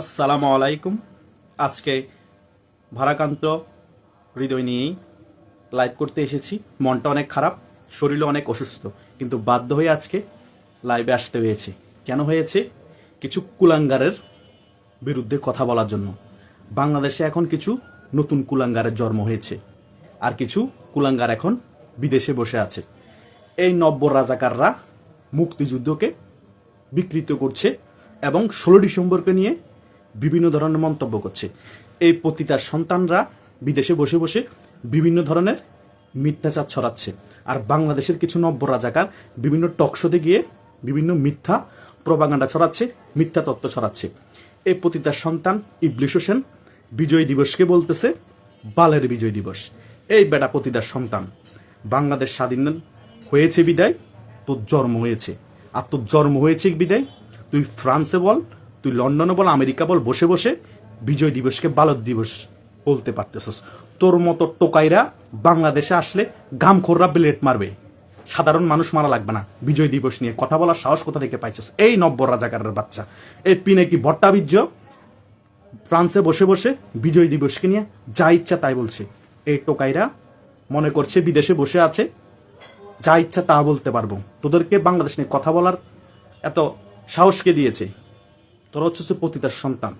আসসালামু আলাইকুম। আজকে ভারাকান্ত হৃদয় নিয়েই লাইভ করতে এসেছি। মনটা অনেক খারাপ, শরীরও অনেক অসুস্থ, কিন্তু বাধ্য হয়ে আজকে লাইভে আসতে হয়েছে। কেন হয়েছে? কিছু কুলাঙ্গারের বিরুদ্ধে কথা বলার জন্য। বাংলাদেশে এখন কিছু নতুন কুলাঙ্গারের জন্ম হয়েছে, আর কিছু কুলাঙ্গার এখন বিদেশে বসে আছে। এই নব্য রাজাকাররা মুক্তিযুদ্ধকে বিকৃত করছে এবং ষোলো ডিসেম্বরকে নিয়ে বিভিন্ন ধরনের মন্তব্য করছে। এই পতিতার সন্তানরা বিদেশে বসে বসে বিভিন্ন ধরনের মিথ্যাচার ছড়াচ্ছে। আর বাংলাদেশের কিছু নব্য রাজাকার বিভিন্ন টকশোতে গিয়ে বিভিন্ন মিথ্যা প্রবাগান্ডা ছড়াচ্ছে, মিথ্যা তত্ত্ব ছড়াচ্ছে। এই পতিতার সন্তান ইবলিশ হোসেন বিজয় দিবসকে বলতেছে, বালের বিজয় দিবস। এই বেটা পতিতার সন্তান, বাংলাদেশ স্বাধীন হয়েছে বিদায়, তোর জন্ম হয়েছে। আর তোর জন্ম হয়েছে বিদায়, তুই ফ্রান্সে বল তুই লন্ডনে বল, আমেরিকা বল, বসে বসে বিজয় দিবসকে বালক দিবস বলতে পারতেছস। তোর মতো টোকাইরা বাংলাদেশে আসলে গামখোররা ব্লেড মারবে। সাধারণ মানুষ মারা লাগবে না বিজয় দিবস নিয়ে। কথা বলার সাহস কোথা থেকে পাইছস? এই নব্য রাজাকারের বাচ্চা। এই পিনাকি ভট্টাবীর্য ফ্রান্সে বসে বসে বিজয় দিবসকে নিয়ে যা ইচ্ছা তাই বলছে। এই টোকাইরা মনে করছে বিদেশে বসে আছে। যা ইচ্ছা তা বলতে পারব। তোদেরকে বাংলাদেশ নিয়ে কথা বলার এত সাহসকে দিয়েছে। তোরা হচ্ছে পতিতার সন্তান।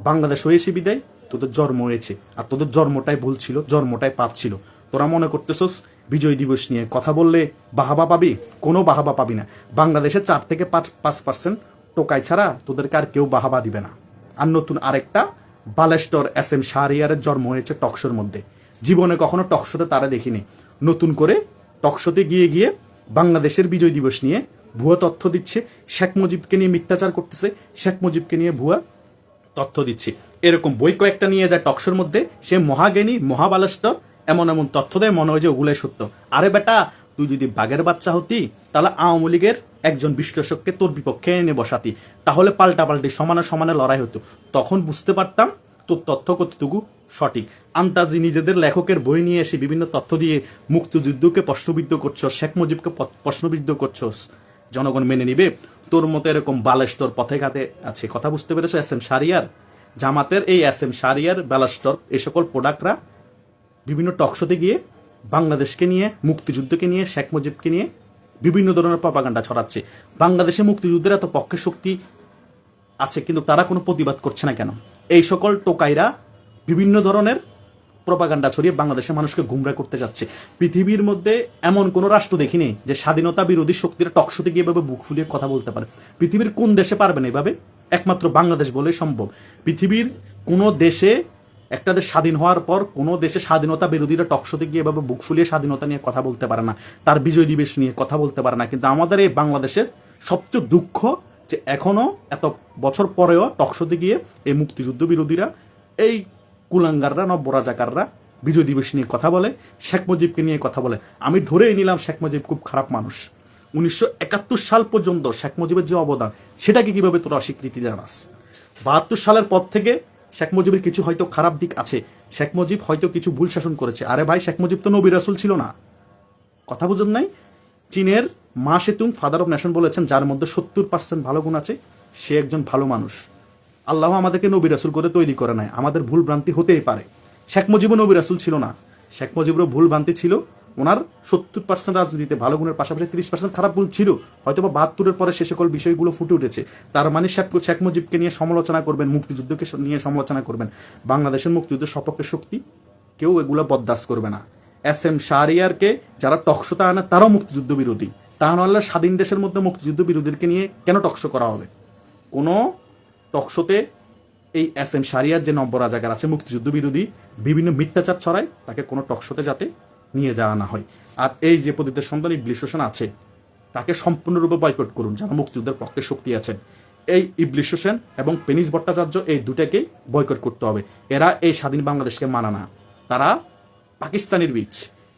বাংলাদেশ হয়েছে বিদায়, তোদের জন্ম হয়েছে। আর তোদের জন্মটাই ভুল ছিল, জন্মটাই পাপ ছিল। তোরা মনে করতেছস, বিজয় দিবস নিয়ে কথা বললে বাহাবা পাবি? কোনো বাহাবা পাবি না। বাংলাদেশে চার থেকে পাঁচ পাঁচ পার্সেন্ট টোকাই ছাড়া তোদেরকে আর কেউ বাহাবা দিবে না। আর নতুন আরেকটা, বালেস্টর এস এম শাহরিয়ারের জন্ম হয়েছে টকশোর মধ্যে। জীবনে কখনো টকশোতে তারা দেখিনি। নতুন করে টকশোতে গিয়ে গিয়ে বাংলাদেশের বিজয় দিবস নিয়ে ভুয়া তথ্য দিচ্ছে। শেখ মুজিবকে নিয়ে মিথ্যাচার করতেছে। শেখ মুজিবকে নিয়ে ভুয়া তথ্য দিচ্ছে। এরকম বই কয়েকটা নিয়ে যায় টকশোর মধ্যে। সে মহাজ্ঞানী মহাবালস্টর এমন এমন তথ্য দেয়, মনে হয় যে ওগুলাই সত্য। আরে বেটা, তুই যদি বাঘের বাচ্চা হতি, তাহলে আওয়ামী লীগের একজন বিশ্লেষককে তোর বিপক্ষে এনে বসাতি। তাহলে পাল্টা পাল্টি সমানে সমানে লড়াই হতো। তখন বুঝতে পারতাম তোর তথ্য কতটুকু সঠিক। আন্তাজি নিজেদের লেখকের বই নিয়ে এসে বিভিন্ন তথ্য দিয়ে মুক্তিযুদ্ধকে প্রশ্নবিদ্ধ করছ, শেখ মুজিবকে প্রশ্নবিদ্ধ করছোস জনগণ মেনে নিবে। তোর মতো এরকম বালেস্টর পথে ঘাতে আছে। কথা বুঝতে পেরেছ? এস এম সারিয়ার জামাতের এই এস এম সারিয়ার বালাস্টর এই সকল প্রোডাক্টরা বিভিন্ন টকশোতে গিয়ে বাংলাদেশকে নিয়ে, মুক্তিযুদ্ধকে নিয়ে, শেখ মুজিবকে নিয়ে বিভিন্ন ধরনের প্রপাগান্ডা ছড়াচ্ছে। বাংলাদেশে মুক্তিযুদ্ধের এত পক্ষে শক্তি আছে, কিন্তু তারা কোনো প্রতিবাদ করছে না কেন? এই সকল টোকাইরা বিভিন্ন ধরনের প্রপাগান্ডা ছড়িয়ে বাংলাদেশের মানুষকে গুমরা করতে যাচ্ছে। পৃথিবীর মধ্যে এমন কোনো রাষ্ট্র দেখিনি যে স্বাধীনতা বিরোধী শক্তিরা টকশোতে গিয়ে এভাবে বুক ফুলিয়ে কথা বলতে পারে। পৃথিবীর কোন দেশে পারবে না এভাবে? একমাত্র বাংলাদেশ বলেই সম্ভব। পৃথিবীর কোনো দেশে একটা দেশ স্বাধীন হওয়ার পর কোনো দেশে স্বাধীনতা বিরোধীরা টকশোতে গিয়ে এভাবে বুক ফুলিয়ে স্বাধীনতা নিয়ে কথা বলতে পারে না। তার বিজয় দিবস নিয়ে কথা বলতে পারে না। কিন্তু আমাদের এই বাংলাদেশের সবচেয়ে দুঃখ যে এখনও এত বছর পরেও টকশোতে গিয়ে এই মুক্তিযুদ্ধ বিরোধীরা এই কুলাঙ্গাররা নব্য রাজাকাররা বিজয় দিবস নিয়ে কথা বলে, শেখ মুজিবকে নিয়ে কথা বলে। আমি ধরেই নিলাম শেখ মুজিব খুব খারাপ মানুষ। উনিশশো একাত্তর সাল পর্যন্ত শেখ মুজিবের যে অবদান, সেটাকে কীভাবে তোরা অস্বীকৃতি জানাস? বাহাত্তর সালের পর থেকে শেখ মুজিবের কিছু হয়তো খারাপ দিক আছে। শেখ মুজিব হয়তো কিছু ভুল শাসন করেছে। আরে ভাই, শেখ মুজিব তো নবী রাসুল ছিল না। কথা বুঝুন নাই? চীনের মা সেতুং ফাদার অফ নেশন বলেছেন, যার মধ্যে সত্তর পার্সেন্ট ভালো গুণ আছে, সে একজন ভালো মানুষ। আল্লাহ আমাদেরকে নবী রাসুল করে তৈরি করে নাই। আমাদের ভুল ভ্রান্তি হতেই পারে। শেখ মুজিবও নবী রাসুল ছিল না। শেখ মুজিবেরও ভুল ভ্রান্তি ছিল। ওনার সত্তর পার্সেন্ট রাজনীতিতে ভালো গুণের পাশাপাশি তিরিশ পার্সেন্ট খারাপ গুণ ছিল। হয়তো বা বাহাত্তরের পরে সে সকল বিষয়গুলো ফুটে উঠেছে। তার মানে শেখ মুজিবকে নিয়ে সমালোচনা করবেন, মুক্তিযুদ্ধকে নিয়ে সমালোচনা করবেন। বাংলাদেশের মুক্তিযুদ্ধের সপক্ষে শক্তি কেউ এগুলো বরদাস করবে না। এস এম শাহরিয়ারকে যারা টকশোতে আনে, তারাও মুক্তিযুদ্ধ বিরোধী। তা নাহলে স্বাধীন দেশের মধ্যে মুক্তিযুদ্ধ বিরোধীকে নিয়ে কেন টকশো করা হবে? কোনো টকশোতে এই এস এম শারিয়ার যে নব্য রাজাকার আছে, মুক্তিযুদ্ধ বিরোধী বিভিন্ন মিথ্যাচার ছড়ায়, তাকে কোনো টকশোতে যাতে নিয়ে যাওয়া না হয়। আর এই যে পতিতের সন্তান ইবলিশ হোসেন আছে, তাকে সম্পূর্ণরূপে বয়কট করুন যারা মুক্তিযুদ্ধের পক্ষে শক্তি আছেন। এই ইবলিশ হোসেন এবং পেনিস ভট্টাচার্য এই দুটাকেই বয়কট করতে হবে। এরা এই স্বাধীন বাংলাদেশকে মানা না। তারা পাকিস্তানের বীজ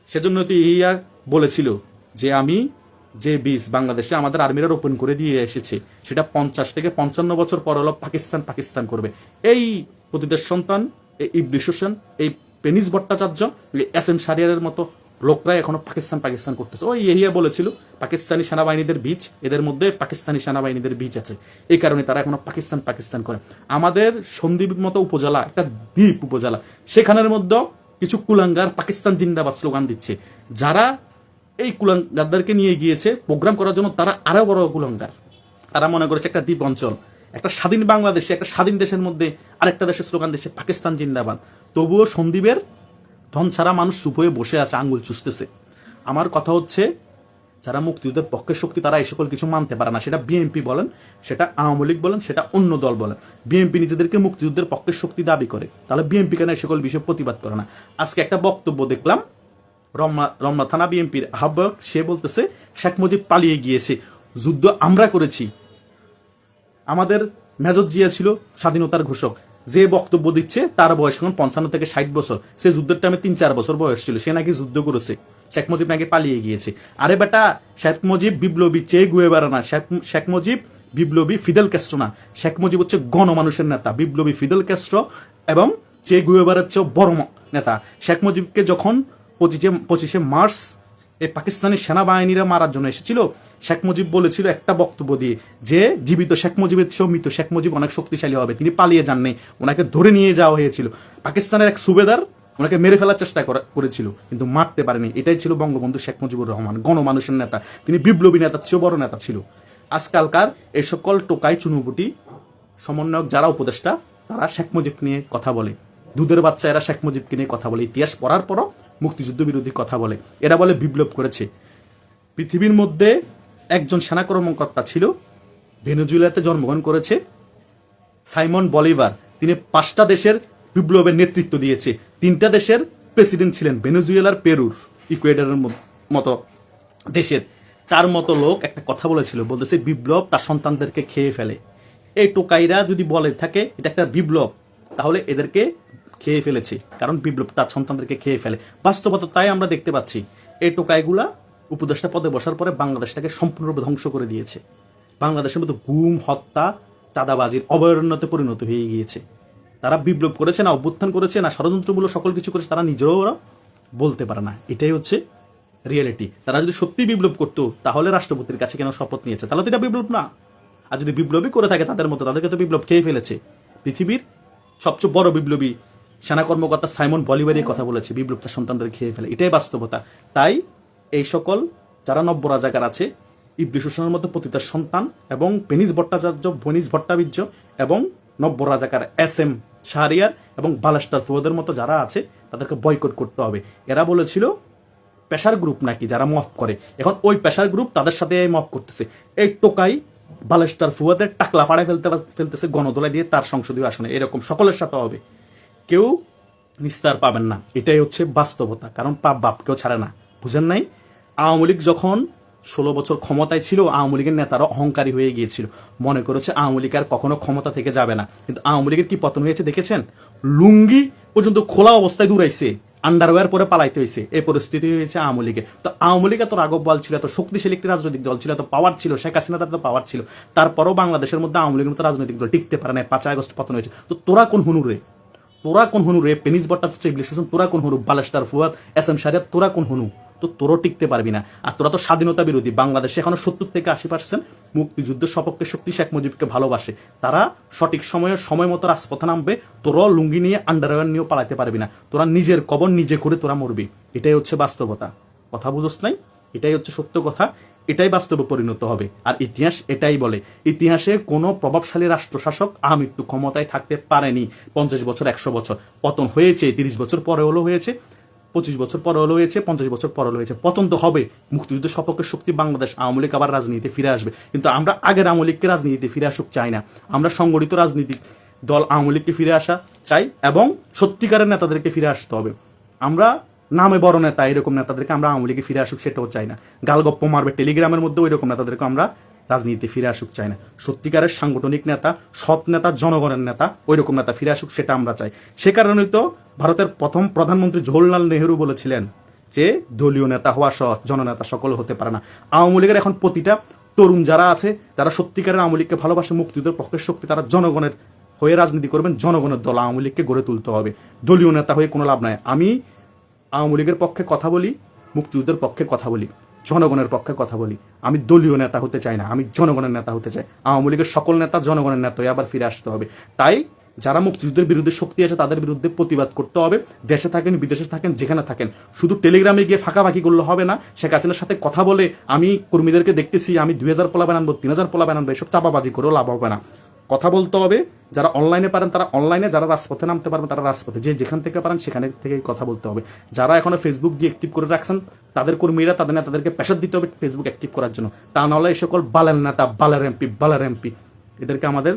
সেজন্য তো ইয়া বলেছিল যে, আমি যে বীজ বাংলাদেশে আমাদের আর্মিরা রোপণ করে দিয়ে এসেছে, সেটা পঞ্চাশ থেকে পঞ্চান্ন বছর পর হলো পাকিস্তান পাকিস্তান করবে। এই প্রতিদের সন্তান, এই ইবলিশ হোসেন, এই পেনিস ভট্টাচার্য এস এম সারিয়ারের মতো লোকরা এখনও পাকিস্তান পাকিস্তান করতেছে। ওই ইহিয়া বলেছিল, পাকিস্তানি সেনাবাহিনীদের বীজ, এদের মধ্যে পাকিস্তানি সেনাবাহিনীদের বীজ আছে। এই কারণে তারা এখনও পাকিস্তান পাকিস্তান করে। আমাদের সন্দীপ মতো উপজেলা, একটা দ্বীপ উপজেলা, সেখানের মধ্যে কিছু কুলাঙ্গার পাকিস্তান জিন্দাবাদ স্লোগান দিচ্ছে। যারা এই কুলাঙ্গারদেরকে নিয়ে গিয়েছে প্রোগ্রাম করার জন্য তারা আরও বড় কুলাঙ্গার। তারা মনে করেছে একটা দ্বীপ অঞ্চল, একটা স্বাধীন বাংলাদেশে, একটা স্বাধীন দেশের মধ্যে আরেকটা দেশের স্লোগান দেশে পাকিস্তান জিন্দাবাদ। তবুও সন্দীপের ধন ছাড়া মানুষ চুপ হয়ে বসে আছে, আঙ্গুল চুষতেছে। আমার কথা হচ্ছে, যারা মুক্তিযুদ্ধের পক্ষের শক্তি, তারা এই সকল কিছু মানতে পারে না। সেটা বিএনপি বলেন, সেটা আওয়ামী লীগ বলেন, সেটা অন্য দল বলেন। বিএনপি নিজেদেরকে মুক্তিযুদ্ধের পক্ষের শক্তি দাবি করে। তাহলে বিএনপি কেন এই সকল বিষয়ে প্রতিবাদ করে না? আজকে একটা বক্তব্য দেখলাম রমনা রমনা থানা বিএনপির আহ্বায়ক সে বলতেছে, শেখ মুজিব পালিয়ে গিয়েছে, যুদ্ধ আমরা করেছি। আমাদের মেজর জিয়া ছিল স্বাধীনতার ঘোষক। যে বক্তব্য দিচ্ছে, তার বয়স এখন পঞ্চান্ন থেকে ষাট বছর। সে যুদ্ধের টাইমে তিন চার বছর বয়স ছিল, সে নাকি যুদ্ধ করেছে। শেখ মুজিব নাকি পালিয়ে গিয়েছে। আরে বেটা, শেখ মুজিব বিপ্লবী চেয়ে গুয়ে বেড়া না। শেখ শেখ মুজিব বিপ্লবী ফিদেল ক্যাস্ট্রো না। শেখ মুজিব হচ্ছে গণমানুষের নেতা, বিপ্লবী ফিদেল ক্যাস্ট্রো এবং চে গুয়ে বেড়াচ্ছে বড় নেতা। শেখ মুজিবকে যখন পঁচিশে পঁচিশে মার্চ এই পাকিস্তানি সেনাবাহিনীরা মারার জন্য এসেছিল। শেখ মুজিব বলেছিল একটা বক্তব্য দিয়ে যে, জীবিত শেখ মুজিবের চেয়েও মৃত শেখ মুজিব অনেক শক্তিশালী হবে। তিনি পালিয়ে যাননি। ওনাকে ধরে নিয়ে যাওয়া হয়েছিল। পাকিস্তানের এক সুবেদার ওনাকে মেরে ফেলার চেষ্টা করা- করেছিল, কিন্তু মারতে পারেনি। এটাই ছিল বঙ্গবন্ধু শেখ মুজিবুর রহমান, গণমানুষের নেতা। তিনি বিপ্লবী নেতার চেয়েও বড় নেতা ছিল। আজকালকার এই সকল টোকাই চুনুবুটি সমন্বয়ক, যারা উপদেষ্টা, তারা শেখ মুজিব নিয়ে কথা বলে। দুধের বাচ্চা এরা শেখ মুজিবকে নিয়ে কথা বলে, ইতিহাস পড়ার পরও মুক্তিযুদ্ধ বিরোধী কথা বলে। এরা বলে বিপ্লব করেছে। পৃথিবীর মধ্যে একজন সেনা কর্মকর্তা ছিল, ভেনেজুয়েলাতে জন্মগ্রহণ করেছে, সাইমন বলিভার। তিনি পাঁচটা দেশের বিপ্লবের নেতৃত্ব দিয়েছে। তিনটা দেশের প্রেসিডেন্ট ছিলেন ভেনেজুয়েলার পেরুর, ইকুয়েডারের মতো দেশের। তার মতো লোক একটা কথা বলেছিল, বলতেছে বিপ্লব তার সন্তানদেরকে খেয়ে ফেলে। এই টোকাইরা যদি বলে থাকে, এটা একটা বিপ্লব, তাহলে এদেরকে খেয়ে ফেলেছে। কারণ বিপ্লব তার সন্তানদেরকে খেয়ে ফেলে। বাস্তবতা তাই আমরা দেখতে পাচ্ছি, এই টোকাইগুলা উপদেষ্টা পদে বসার পরে বাংলাদেশটাকে সম্পূর্ণরূপে ধ্বংস করে দিয়েছে। বাংলাদেশের মধ্যে গুম, হত্যা, চাঁদাবাজির অভয়ারণ্যতে পরিণত হয়ে গিয়েছে। তারা বিপ্লব করেছে না, অভ্যুত্থান করেছে না, ষড়যন্ত্রমূলক সকল কিছু করেছে, তারা নিজেরাও ওরা বলতে পারে না। এটাই হচ্ছে রিয়েলিটি তারা যদি সত্যি বিপ্লব করতো, তাহলে রাষ্ট্রপতির কাছে কেন শপথ নিয়েছে? তাহলে তো এটা বিপ্লব না। আর যদি বিপ্লবী করে থাকে তাদের মতো, তাদেরকে তো বিপ্লব খেয়ে ফেলেছে। পৃথিবীর সবচেয়ে বড় বিপ্লবী সেনা কর্মকর্তা সাইমন বলিভারি কথা বলেছে বিপ্লবতার সন্তানদের খেয়ে ফেলে। এটাই বাস্তবতা। তাই এই সকল যারা নব্য রাজাকার আছে ইবলিশ হোসেনের মতো পতিতার সন্তান এবং পেনিস ভট্টাচার্য ভনিস ভট্টাবীর্য এবং নব্য রাজাকার এস এম শাহরিয়ার এবং বালাস্টার ফুয়াদের মতো যারা আছে, তাদেরকে বয়কট করতে হবে। এরা বলেছিল, পেশার গ্রুপ নাকি যারা মফ করে? এখন ওই পেশার গ্রুপ তাদের সাথে মফ করতেছে। এই টোকাই বালেস্টার ফুয়াদের টাকলা পাড়ায় ফেলতে ফেলতেছে গণদোলা দিয়ে তার সংসদীয় আসনে। এরকম সকলের সাথে হবে। কেউ নিস্তার পাবেন না। এটাই হচ্ছে বাস্তবতা, কারণ পাপ বাপকেও ছাড়ে না। বুঝেন নাই? আওয়ামী লীগ যখন ষোলো বছর ক্ষমতায় ছিল, আওয়ামী লীগের নেতারা অহংকারী হয়ে গিয়েছিল। মনে করেছে আওয়ামী লীগ আর কখনো ক্ষমতা থেকে যাবে না। কিন্তু আওয়ামী লীগের কি পতন হয়েছে দেখেছেন? লুঙ্গি পর্যন্ত খোলা অবস্থায় দূরাইছে আন্ডারওয়্যার পরে পালাইতে হয়েছে। এই পরিস্থিতি হয়েছে আওয়ামী লীগের। তো আওয়ামী লীগ এত রাগব বল ছিল, এত শক্তিশালী একটি রাজনৈতিক দল ছিল, এত পাওয়ার ছিল, শেখ হাসিনা তার পাওয়ার ছিল। তারপরও বাংলাদেশের মধ্যে আওয়ামী লীগের মতো রাজনৈতিক দল টিকতে পারে না পাঁচই আগস্ট পতন হয়েছে। তো তোরা কোন হুনুরে? তোরা কোন হনু রে? পেনিস বট্টা হোসেন তোরা কোন হনু? বালাস্টার ফুয়াদ, এস এম শারিয়াত তোরা কোন হনু? তো তোরও টিকতে পারবি না। আর তোরা তো স্বাধীনতা বিরোধী, বাংলাদেশে এখনও সত্তর থেকে আশি পার্সেন্ট মুক্তিযুদ্ধ সপক্ষে শক্তি শেখ মুজিবকে ভালোবাসে। তারা সঠিক সময়ে, সময় মতো রাজপথে নামবে, তোরাও লুঙ্গি নিয়ে আন্ডারওয়্যার নিয়েও পালাতে পারবি না। তোরা নিজের কবর নিজে করে তোরা মরবি। এটাই হচ্ছে বাস্তবতা। কথা বুঝোস নাই? এটাই হচ্ছে সত্য কথা। এটাই বাস্তবে পরিণত হবে। আর ইতিহাস এটাই বলে, ইতিহাসে কোনো প্রভাবশালী রাষ্ট্রশাসক আমৃত্যু ক্ষমতায় থাকতে পারেনি। পঞ্চাশ বছর, একশো বছর। পতন হয়েছে, তিরিশ বছর পরে হলো হয়েছে, পঁচিশ বছর পর হলো হয়েছে, পঞ্চাশ বছর পর হলো হয়েছে। পতন তো হবে। মুক্তিযুদ্ধ সপক্ষের শক্তি বাংলাদেশ আওয়ামী লীগ আবার রাজনীতিতে ফিরে আসবে। কিন্তু আমরা আগের আওয়ামী লীগকে রাজনীতিতে ফিরে আসুক চাই না। আমরা সংগঠিত রাজনীতিক দল আওয়ামী লীগকে ফিরে আসা চাই এবং সত্যিকারের নেতাদেরকে ফিরে আসতে হবে। আমরা নামে বড় নেতা, এরকম নেতাদেরকে আমরা আওয়ামী লীগে ফিরে আসুক সেটাও চাই না। গালগপ্প মারবে টেলিগ্রামের মধ্যে ওই রকম নেতাদেরকে আমরা রাজনীতিতে ফিরে আসুক চাই না। সত্যিকারের সাংগঠনিক নেতা, সৎ নেতা, জনগণের নেতা ওই রকম নেতা ফিরে আসুক সেটা আমরা চাই। সে কারণেই তো ভারতের প্রথম প্রধানমন্ত্রী জওহরলাল নেহরু বলেছিলেন যে, দলীয় নেতা হওয়া সৎ, জননেতা সকল হতে পারে না। আওয়ামী লীগের এখন প্রতিটা তরুণ যারা আছে, যারা সত্যিকারের আওয়ামী লীগকে ভালোবাসে, মুক্তিযুদ্ধের পক্ষের শক্তি, তারা জনগণের হয়ে রাজনীতি করবেন, জনগণের দল আওয়ামী লীগকে গড়ে তুলতে হবে। দলীয় নেতা হয়ে কোনো লাভ নাই। আমি আওয়ামী লীগের পক্ষে কথা বলি, মুক্তিযুদ্ধের পক্ষে কথা বলি, জনগণের পক্ষে কথা বলি। আমি দলীয় নেতা হতে চাই না, আমি জনগণের নেতা হতে চাই। আওয়ামী লীগের সকল নেতা জনগণের নেতা হয়ে আবার ফিরে আসতে হবে। তাই যারা মুক্তিযুদ্ধের বিরুদ্ধে শক্তি আছে, তাদের বিরুদ্ধে প্রতিবাদ করতে হবে। দেশে থাকেন, বিদেশে থাকেন, যেখানে থাকেন। শুধু টেলিগ্রামে গিয়ে ফাঁকাফাঁকি করলে হবে না, শেখ হাসিনার সাথে কথা বলে আমি কর্মীদেরকে দেখতেছি, আমি দুই হাজার পোলা বানাবো তিন হাজার পোলা বানাবো এসব চাপাবাজি করেও লাভ হবে না। কথা বলতে হবে। যারা অনলাইনে পারেন, তারা অনলাইনে যারা রাজপথে নামতে পারবেন, তারা রাজপথে যে যেখান থেকে পারেন, সেখানে থেকে কথা বলতে হবে। যারা এখনও ফেসবুক দিয়ে অ্যাক্টিভ করে রাখছেন, তাদের কর্মীরা, তাদের না, তাদেরকে প্রেশার দিতে হবে ফেসবুক অ্যাক্টিভ করার জন্য। তা নাহলে এই সকল বালের নেতা, বালার এমপি বালার এমপি এদেরকে আমাদের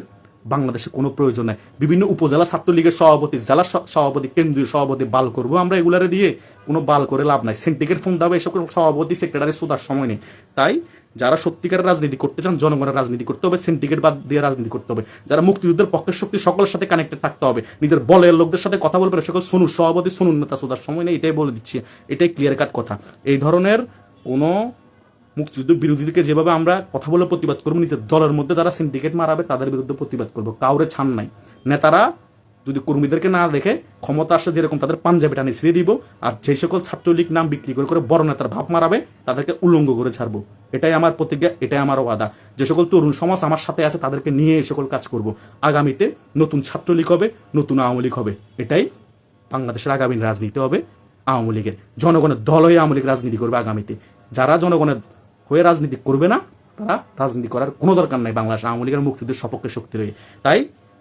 বাংলাদেশে কোনো প্রয়োজন নাই। বিভিন্ন উপজেলা ছাত্রলীগের সভাপতি, জেলা সভাপতি, কেন্দ্রীয় সভাপতি বাল করব আমরা এগুলারে দিয়ে, কোনো বাল করে লাভ নাই। সেন্টিকেট ফোন দেবে এসব সভাপতি সেক্রেটারি সুদার সময় নেই। তাই যারা সত্যিকারের রাজনীতি করতে চান, জনগণের রাজনীতি করতে হবে সিন্ডিকেট বাদ দিয়ে রাজনীতি করতে হবে। যারা মুক্তিযুদ্ধের পক্ষের শক্তি সকলের সাথে কানেক্টেড থাকতে হবে, নিজের বলের লোকদের সাথে কথা বলবে সকল শুনুন, সভাপতি শুনুন নেতা সুদার সময় নেই, এটাই বলে দিচ্ছি, এটাই ক্লিয়ার কাট কথা। এই ধরনের কোনো মুক্তিযুদ্ধ বিরোধীদেরকে যেভাবে আমরা কথা বলে প্রতিবাদ করব, নিজের দলের মধ্যে যারা সিন্ডিকেট মারাবে, তাদের বিরুদ্ধে প্রতিবাদ করব, কাউরে ছান নাই। নেতারা যদি কর্মীদেরকে না দেখে ক্ষমতা আসে যেরকম তাদের পাঞ্জাবি টানি ছিঁড়ে দিব, আর যে সকল ছাত্রলীগ নাম বিক্রি করে করে বড় নেতার ভাব মারাবে, তাদেরকে উলঙ্গ করে ছাড়বো। এটাই আমার প্রতিজ্ঞা, এটাই আমার ওয়াদা। যে সকল তরুণ সমাজ আমার সাথে আছে, তাদেরকে নিয়ে এই সকল কাজ করব। আগামীতে নতুন ছাত্রলীগ হবে, নতুন আওয়ামী লীগ হবে। এটাই বাংলাদেশের আগামী রাজনীতি হবে আওয়ামী লীগের। জনগণের দল হয়ে আওয়ামী লীগ রাজনীতি করবে আগামীতে। যারা জনগণের হয়ে রাজনীতি করবে না, তারা রাজনীতি করার কোনো দরকার নাই বাংলাদেশ আওয়ামী লীগের মুক্তিযুদ্ধের সপক্ষে শক্তি রয়ে তাই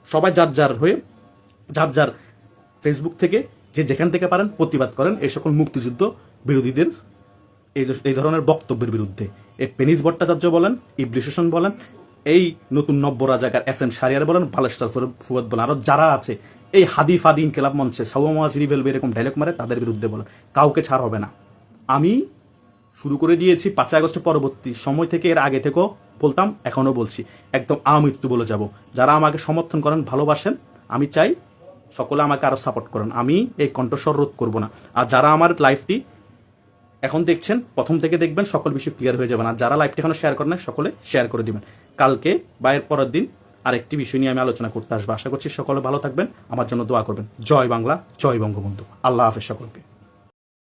সবাই যার যার হয়ে যার যার ফেসবুক থেকে যে যেখান থেকে পারেন প্রতিবাদ করেন। এই সকল মুক্তিযুদ্ধ বিরোধীদের, এই ধরনের বক্তব্যের বিরুদ্ধে। এই পেনিস ভট্টাচার্য বলেন ইবলিশেশন বলেন, এই নতুন নব্য রাজাকার এস এম সারিয়ার বলেন, বালেস্টার ফুয়াদ বলেন, আরও যারা আছে, এই হাদি ফাদি ইনকেলাব মঞ্চে সাউমাজ রিভেল এরকম ডায়লগ মারে, তাদের বিরুদ্ধে বলেন, কাউকে ছাড় হবে না। আমি শুরু করে দিয়েছি পাঁচই আগস্টের পরবর্তী সময় থেকে, এর আগে থেকেও বলতাম, এখনও বলছি, একদম আমৃত্যু বলে যাব। যারা আমাকে সমর্থন করেন, ভালোবাসেন, আমি চাই সকলে আমাকে আরও সাপোর্ট করেন। আমি এই কণ্ঠস্বর রোধ করব না। আর যারা আমার লাইফটি এখন দেখছেন, প্রথম থেকে দেখবেন, সকল বিষয় ক্লিয়ার হয়ে যাবে না। যারা লাইভটি এখনও শেয়ার করেন না সকলে শেয়ার করে দিবেন। কালকে বা এর পরের দিন আরেকটি বিষয় নিয়ে আমি আলোচনা করতে আসব। আশা করছি সকলে ভালো থাকবেন। আমার জন্য দোয়া করবেন। জয় বাংলা, জয় বঙ্গবন্ধু। আল্লাহ হাফেজ সকলকে।